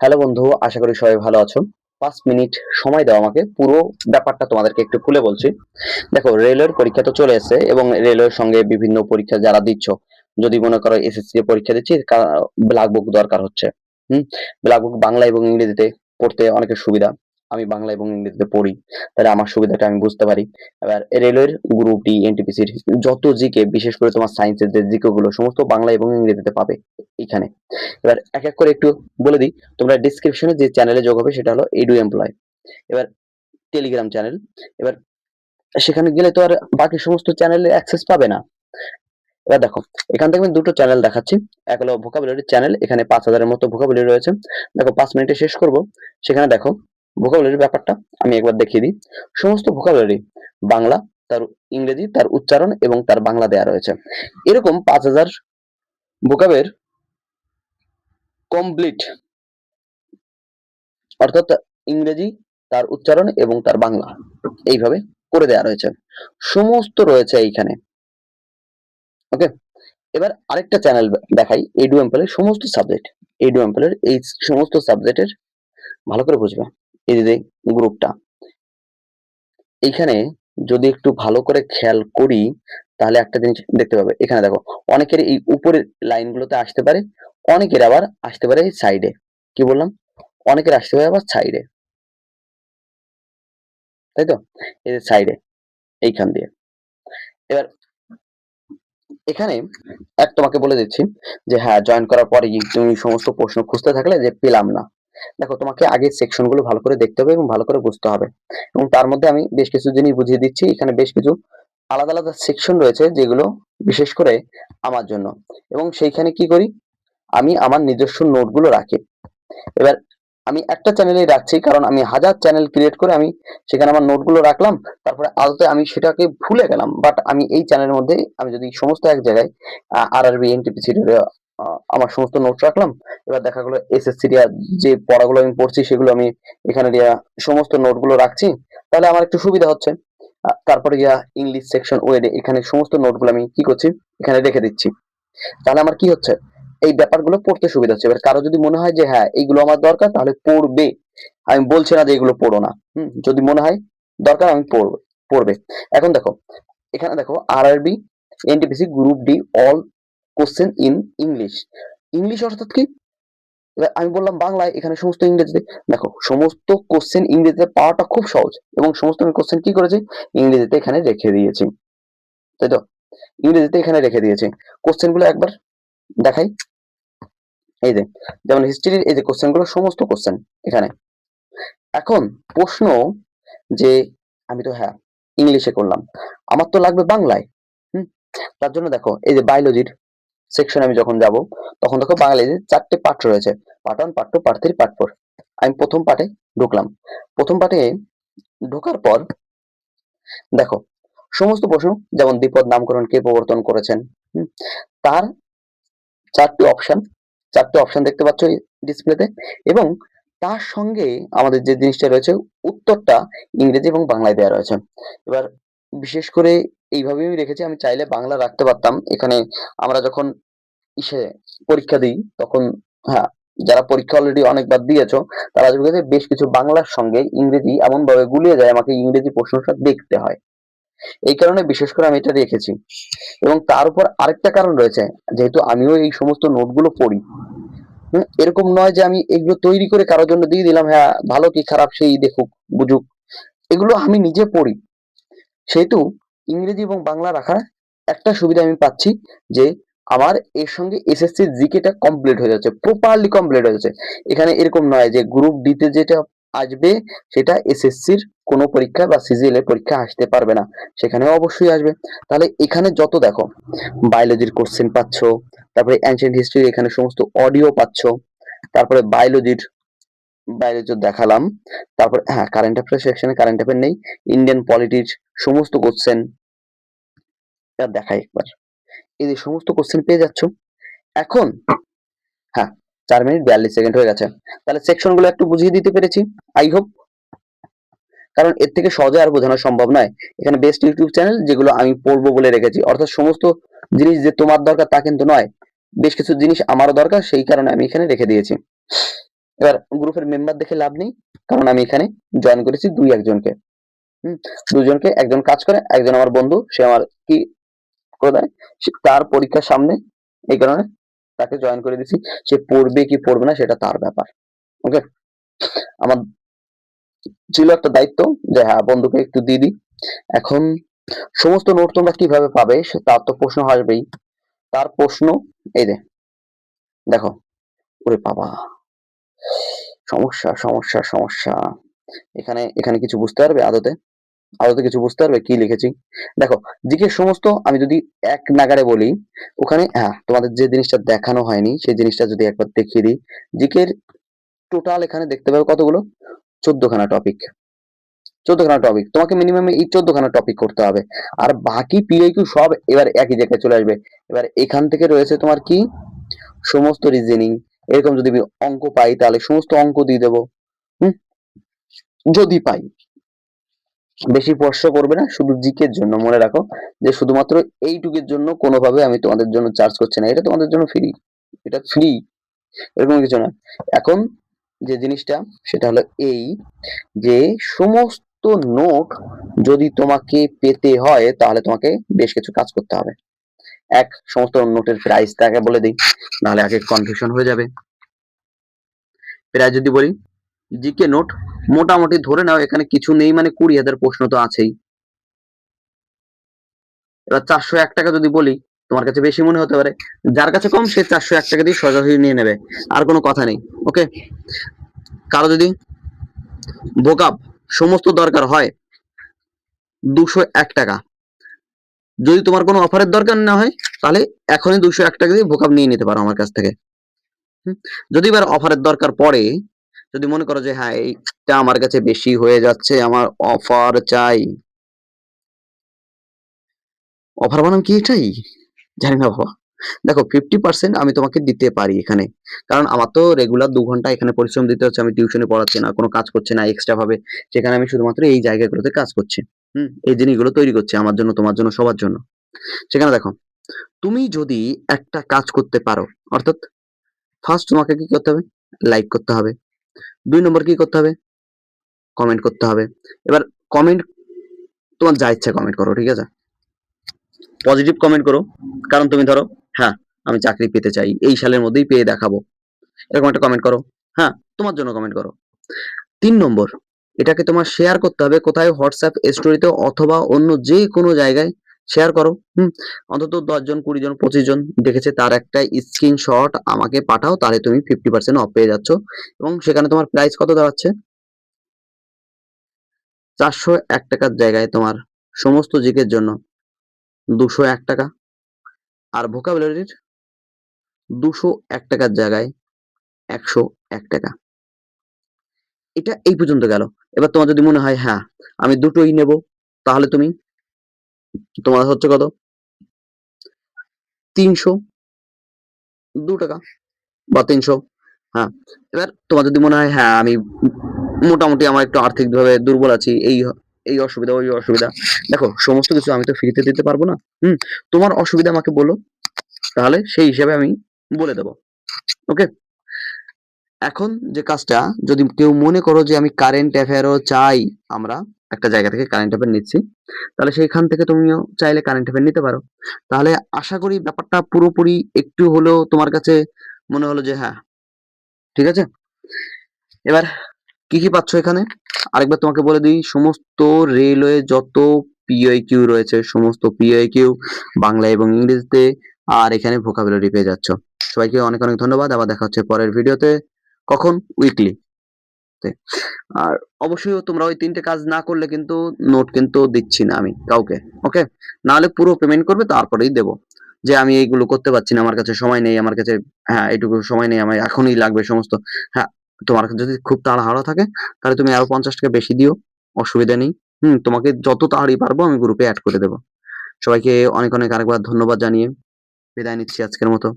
Hello বন্ধু, আশা করি সবাই ভালো আছো। পাঁচ মিনিট সময় দাও আমাকে, পুরো ব্যাপারটা তোমাদেরকে একটু খুলে বলছি। দেখো, রেলওয়ের পরীক্ষা তো চলে এসেছে এবং রেলওয়ের সঙ্গে বিভিন্ন পরীক্ষা যারা দিচ্ছ, যদি মনে করো এসএসসি পরীক্ষা দিচ্ছি ব্ল্যাক বুক দরকার হচ্ছে। হুম ব্ল্যাক বুক বাংলা এবং ইংরেজিতে পড়তে অনেকের সুবিধা। আমি বাংলা এবং ইংরেজিতে পড়ি, তাহলে আমার সুবিধাটা আমি বুঝতে পারি। এবার রেলওয়ের গ্রুপ ডি এনটিপিসির যত জিকে বিশেষ করে তোমার সায়েন্সের যে জিকে গুলো, সমস্ত বাংলা এবং ইংরেজিতে পাবে এখানে। এবার এক এক করে একটু বলে দিই, তোমরা ডিসক্রিপশনে যে চ্যানেলে যোগ হবে সেটা হলো এডু এমপ্লয় এবার টেলিগ্রাম চ্যানেল এবার সেখানে গেলে তো আর বাকি সমস্ত চ্যানেলে অ্যাক্সেস পাবে না। এবার দেখো, এখান থেকে আমি দুটো চ্যানেল দেখাচ্ছি। এক হলো ভোকাবুলারি চ্যানেল এখানে পাঁচ হাজারের মতো ভোকাবুলারি রয়েছে। দেখো, পাঁচ মিনিটে শেষ করব। সেখানে দেখো ভোকাবুলারির ব্যাপারটা আমি একবার দেখিয়ে দিই। সমস্ত ভোকাবুলারি বাংলা, তার ইংরেজি, তার উচ্চারণ এবং তার বাংলা দেয়া রয়েছে। এরকম পাঁচ হাজার ভোকাবের কমপ্লিট অর্থাৎ ইংরেজি, তার উচ্চারণ এবং তার বাংলা এইভাবে করে দেয়া রয়েছে। সমস্ত রয়েছে এইখানে। ওকে? এবার আরেকটা চ্যানেল দেখাই এডু এম্পেলের সমস্ত সাবজেক্ট এডু এম্পেলের এই সমস্ত সাবজেক্টের ভালো করে বুঝবে। এই যে গ্রুপটা এইখানে যদি একটু ভালো করে খেয়াল করি, তাহলে একটা জিনিস দেখতে পাবে। এখানে দেখো, অনেকের এই উপরের লাইনগুলোতে আসতে পারে, অনেকের আবার আসতে পারে এই সাইডে কি বললাম? অনেকের আসতে পারে আবার সাইডে তাই তো? এই সাইডে এইখান দিয়ে। এবার, এখানে এক তোমাকে বলে দিচ্ছি যে হ্যাঁ জয়েন করার পরে তুমি সমস্ত প্রশ্ন খুঁজতে থাকলে যে, পেলাম না। দেখো, তোমাকে আগে সেকশনগুলো ভালো করে দেখতে হবে এবং ভালো করে বুঝতে হবে। এবং তার মধ্যে আমি বেশ কিছু জিনিস বুঝিয়ে দিচ্ছি। এখানে বেশ কিছু আলাদা আলাদা সেকশন রয়েছে যেগুলো বিশেষ করে আমার জন্য। এবং সেইখানে কি করি? আমি আমার নিজস্ব নোটগুলো রাখি। এবার আমি একটা চ্যানেলেই রাখছি কারণ আমি হাজার চ্যানেল ক্রিয়েট করে আমি সেখানে আমার নোটগুলো রাখলাম। তারপরে আদতে আমি সেটাকে ভুলে গেলাম। বাট আমি এই চ্যানেলের মধ্যে আমি যদি সমস্ত এক জায়গায় আর আর আরবি এনটিপিসি আমার সমস্ত নোটস রাখলাম। এবার দেখা গেলো এসএসসি যে পড়াগুলো আমি পড়ছি, সেগুলো আমি এখানে দিয়া সমস্ত নোটগুলো রাখছি। তাহলে আমার একটু সুবিধা হচ্ছে। তারপরে গিয়া ইংলিশ সেকশন ওয়েডে এখানে সমস্ত নোটগুলো আমি কি করছি? এখানে রেখে দিচ্ছি। তাহলে আমার কি হচ্ছে? এই ব্যাপারগুলো পড়তে সুবিধা হচ্ছে। এবার কারও যদি মনে হয় যে হ্যাঁ এইগুলো আমার দরকার, তাহলে পড়বে। আমি বলছি না যে, এগুলো পড়ো না। হুম, যদি মনে হয় দরকার, আমি পড়বে পড়বে। এখন দেখো, এখানে দেখো আর RRB NTPC group D all question in English. English অর্থাৎ কি? আমি বললাম বাংলায়, এখানে সমস্ত ইংরেজিতে। দেখো, সমস্ত কোশ্চেন ইংরেজিতে পাওয়াটা খুব সহজ এবং সমস্ত আমি কোশ্চেন কি করেছি? ইংরেজিতে এখানে রেখে দিয়েছি। তাই তো? ইংরেজিতে এখানে রেখে দিয়েছি। কোশ্চেনগুলো একবার দেখাই। এই যে, যেমন হিস্ট্রির এই যে কোশ্চেনগুলো সমস্ত কোশ্চেন এখানে। এখন প্রশ্ন যে আমি তো হ্যাঁ ইংলিশে করলাম। আমার তো লাগবে বাংলায়। হুম? তার জন্য দেখো, এই যে বায়োলজির সেকশন আমি যখন যাব, তখন দেখো বাংলায় চারটে পাঠ রয়েছে part one part two part three part four আমি প্রথম পাঠে ঢুকলাম। প্রথম পাঠে ঢোকার পর, দেখো, সমস্ত প্রশ্ন, যেমন দ্বিপদ নামকরণ, কে প্রবর্তন করেছেন তার চারটি অপশন চারটি অপশন দেখতে পাচ্ছ ডিসপ্লেতে এবং তার সঙ্গে আমাদের যে জিনিসটা রয়েছে, উত্তরটা ইংরেজি এবং বাংলায় দেওয়া রয়েছে। এবার বিশেষ করে এইভাবেই আমি রেখেছি, আমি চাইলে বাংলা রাখতে পারতাম। এখানে আমরা যখন ইসে পরীক্ষা দিই, তখন হ্যাঁ যারা পরীক্ষা অলরেডি অনেকবার দিয়েছ, তারা দেখবে বেশ কিছু বাংলার সঙ্গে ইংরেজি এমন ভাবে গুলিয়ে যায়, আমাকে ইংরেজি প্রশ্নটা দেখতে হয়। এই কারণে বিশেষ করে আমি এটা রেখেছি। এবং তার উপর আরেকটা কারণ রয়েছে, যেহেতু আমিও এই সমস্ত নোটগুলো পড়ি। এরকম নয় যে আমি এগুলো তৈরি করে কারোর জন্য দিয়ে দিলাম হ্যাঁ ভালো কি খারাপ সেই দেখুক, বুঝুক। এগুলো আমি নিজে পড়ি। সেহেতু ইংরেজি এবং বাংলা রাখার একটা সুবিধা আমি পাচ্ছি যে আমার এর সঙ্গে এসএসসি জিকেটা কমপ্লিট হয়ে যাচ্ছে প্রপারলি কমপ্লিট হয়ে যাচ্ছে। এখানে এরকম নয় যে গ্রুপ ডিতে যেটা আসবে, সেটা এসএসসির কোনো পরীক্ষা বা সিজিএল এর পরীক্ষা আসতে পারবে না। সেখানে অবশ্যই আসবে। তাহলে এখানে যত দেখো বায়োলজির কোশ্চেন পাচ্ছ, তারপরে অ্যানশিয়েন্ট হিস্ট্রি এখানে সমস্ত অডিও পাচ্ছ, তারপরে বায়োলজির বায়োলজি দেখালাম, তারপরে হ্যাঁ কারেন্ট অ্যাফেয়ার সেকশনে কারেন্ট অ্যাফেয়ার নেই ইন্ডিয়ান পলিটির সমস্ত কোশ্চেন দেখাই একবার। এই যে সমস্ত কোশ্চেন পেয়ে যাচ্ছ, এখন হ্যাঁ চার মিনিট বিয়াল্লিশ সেকেন্ড হয়ে গেছে। তাহলে সেকশনগুলো একটু বুঝিয়ে দিতে পেরেছি আই হোপ কারণ এর থেকে সহজে আর বোঝানো সম্ভব নয়। এখানে বেস্ট ইউটিউব চ্যানেল যেগুলো আমি পড়ব বলে রেখেছি। অর্থাৎ সমস্ত জিনিস যে তোমার দরকার তা কিন্তু নয়। বেশ কিছু জিনিস আমারও দরকার, সেই কারণে আমি এখানে রেখে দিয়েছি। এবার গ্রুপের মেম্বার দেখে লাভ নেই, কারণ আমি এখানে জয়েন করেছি দুই একজনকে। দুজনকে একজন কাজ করে, একজন আমার বন্ধু, সে আমার কি করে দেয়? তার পরীক্ষার সামনে এই কারণে তাকে জয়েন করে দিছি। সে পড়বে কি পড়বে না সেটা তার ব্যাপার ওকে আমার ছিল একটা দায়িত্ব যে হ্যাঁ বন্ধুকে একটু দিয়ে দিই। এখন সমস্ত নোট তোমরা কীভাবে পাবে তার তো প্রশ্ন আসবেই। তার প্রশ্ন, এই যে, দেখো, ওরে বাবা, সমস্যা সমস্যা সমস্যা। এখানে এখানে কিছু বুঝতে পারবে আদতে? আদতে কিছু বুঝতে পারবে? কি লিখেছি? দেখো, জিকে সমস্ত আমি যদি এক নাগারে বলি, ওখানে হ্যাঁ তোমাদের যে জিনিসটা দেখানো হয়নি, সেই জিনিসটা যদি একবার দেখিয়ে দিই, জিকের টোটাল এখানে দেখতে পাবে কতগুলো? চোদ্দখানা টপিক চোদ্দখানা টপিক তোমাকে মিনিমাম এই চোদ্দখানা টপিক করতে হবে। আর বাকি পিআইকিউ সব এবার একই জায়গায় চলে আসবে। এবার এখান থেকে রয়েছে তোমার কি? সমস্ত রিজনিং এরকম যদি অঙ্ক পাই, তাহলে সমস্ত অঙ্ক দিয়ে দেবো। হুম? যদি পাই। বেশি প্রশ্ন করবে না, শুধু জিকের জন্য মনে রাখো যে শুধুমাত্র এইটুকের জন্য কোনোভাবে আমি তোমাদের জন্য চার্জ করছি না, এটা তোমাদের জন্য ফ্রি এটা ফ্রি এরকম কিছু না। এখন যে জিনিসটা, সেটা হলো এই যে সমস্ত নোট যদি তোমাকে পেতে হয়, তাহলে তোমাকে বেশ কিছু কাজ করতে হবে। এক, সমস্ত নোটের প্রাইসটা আগে বলে দিই, নাহলে আগে কনফিউশন হয়ে যাবে। প্রায় যদি বলি জিকে নোট, মোটামুটি ধরে নাও, এখানে কিছু নেই মানে কুড়ি হাজার প্রশ্ন তো আছেই। এবার চারশো এক টাকা যদি বলি, তোমার কাছে বেশি মনে হতে পারে। যার কাছে কম, সে চারশো এক টাকা দিয়ে সোজাসুজি নিয়ে নেবে। আর কোনো কথা নেই, ওকে? কারও যদি বোকাপ সমস্ত দরকার হয়, দুশো এক টাকা। যদি তোমার কোনো অফারের দরকার না হয়, তাহলে এখনই দুশো এক টাকা দিয়ে ভোকাপ নিয়ে নিতে পারো আমার কাছ থেকে? যদি এবার অফারের দরকার পড়ে যদি মনে করো যে হ্যাঁ এইটা আমার কাছে বেশি হয়ে যাচ্ছে, আমার অফার চাই। অফার বানাম কি এটাই? জানি না বাবা। দেখো ফিফটি পার্সেন্ট আমি তোমাকে দিতে পারি এখানে। কারণ আমার তো রেগুলার দু ঘণ্টা এখানে পরিশ্রম দিতে হচ্ছে, আমি টিউশনে পড়াচ্ছি না, কোনো কাজ করছে না এক্সট্রা ভাবে সেখানে আমি শুধুমাত্র এই জায়গাগুলোতে কাজ করছি। হুম, এই জিনিসগুলো তৈরি করছি আমার জন্য, তোমার জন্য, সবার জন্য। সেখানে দেখো, তুমি যদি একটা কাজ করতে পারো, অর্থাৎ ফার্স্ট তোমাকে কি করতে হবে? লাইক করতে হবে। দুই নম্বর কি করতে হবে? কমেন্ট করতে হবে। এবার কমেন্ট তোমার যা ইচ্ছা কমেন্ট করো, ঠিক আছে? পজিটিভ কমেন্ট করো। কারণ তুমি ধরো হ্যাঁ আমি চাকরি পেতে চাই, এই সালের মধ্যেই পেয়ে দেখাবো। এরকম একটা কমেন্ট করো। হ্যাঁ তোমার জন্য কমেন্ট করো। তিন নম্বর, এটাকে তোমার শেয়ার করতে হবে কোথায়? হোয়াটসঅ্যাপ স্টোরিতে অথবা অন্য যে কোনো জায়গায় শেয়ার করো, হুম? অন্তত দশ জন কুড়ি জন পঁচিশ জন দেখেছে, তার একটা স্ক্রিনশট আমাকে পাঠাও, তাহলে তুমি ফিফটি পার্সেন্ট অফ পেয়ে যাচ্ছ। এবং সেখানে তোমার প্রাইস কত দাঁড়াচ্ছে? চারশো এক টাকার জায়গায় তোমার সমস্ত জিকের জন্য দুশো এক টাকা। আর ভোকাবুলারির দুশো এক টাকার জায়গায় একশো এক টাকা। এটা এই পর্যন্ত গেল। এবার তোমার যদি মনে হয় হ্যাঁ আমি দুটোই নেব, তাহলে তুমি তোমার হচ্ছে কত? তিনশো। দু টাকা বা তিনশো। হ্যাঁ এবার তোমার যদি মনে হয় হ্যাঁ আমি মোটামুটি আমার একটু আর্থিকভাবে দুর্বল আছি, এই এই অসুবিধা, ওই অসুবিধা। দেখো, সমস্ত কিছু আমি তো ফ্রিতে দিতে পারব না। হুম, তোমার অসুবিধা আমাকে বলো, তাহলে সেই হিসাবে আমি বলে দেবো। ওকে? এখন যে কাজটা, যদি কেউ মনে করো যে আমি কারেন্ট অ্যাফেয়ারও চাই আমরা একটা জায়গা থেকে কারেন্ট অ্যাফেয়ার নিচ্ছি। তাহলে সেইখান থেকে তুমিও চাইলে কারেন্ট অ্যাফেয়ার নিতে পারো। তাহলে আশা করি ব্যাপারটা পুরোপুরি একটু হলেও তোমার কাছে মনে হলো যে হ্যাঁ ঠিক আছে? এবার কি কি পাচ্ছ এখানে? আরেকবার তোমাকে বলে দিই, সমস্ত রেলওয়ে যত পিআই কিউ রয়েছে, সমস্ত পিআই কিউ বাংলা এবং ইংরেজিতে আর এখানে ভোকাবুলারি পেয়ে যাচ্ছ। সবাইকে অনেক অনেক ধন্যবাদ। আবার দেখা হচ্ছে পরের ভিডিওতে কখন? উইকলি আর অবশ্যই তোমরা ওই তিনটে কাজ না করলে কিন্তু নোট কিন্তু দিচ্ছি না আমি কাউকে ওকে নাহলে পুরো পেমেন্ট করবে, তারপরেই দেবো। যে আমি এইগুলো করতে পারছি না, আমার কাছে সময় নেই, আমার কাছে হ্যাঁ এইটুকু সময় নেই, আমার এখনই লাগবে সমস্ত। হ্যাঁ তোমার যদি খুব তাড়াহাড়া থাকে, তাহলে তুমি আরও পঞ্চাশ টাকা বেশি দিও, অসুবিধা নেই। হুম, তোমাকে যত তাড়াতাড়ি পারব আমি গ্রুপে অ্যাড করে দেবো। সবাইকে অনেক অনেক আরেকবার ধন্যবাদ জানিয়ে বিদায় নিচ্ছি আজকের মতো।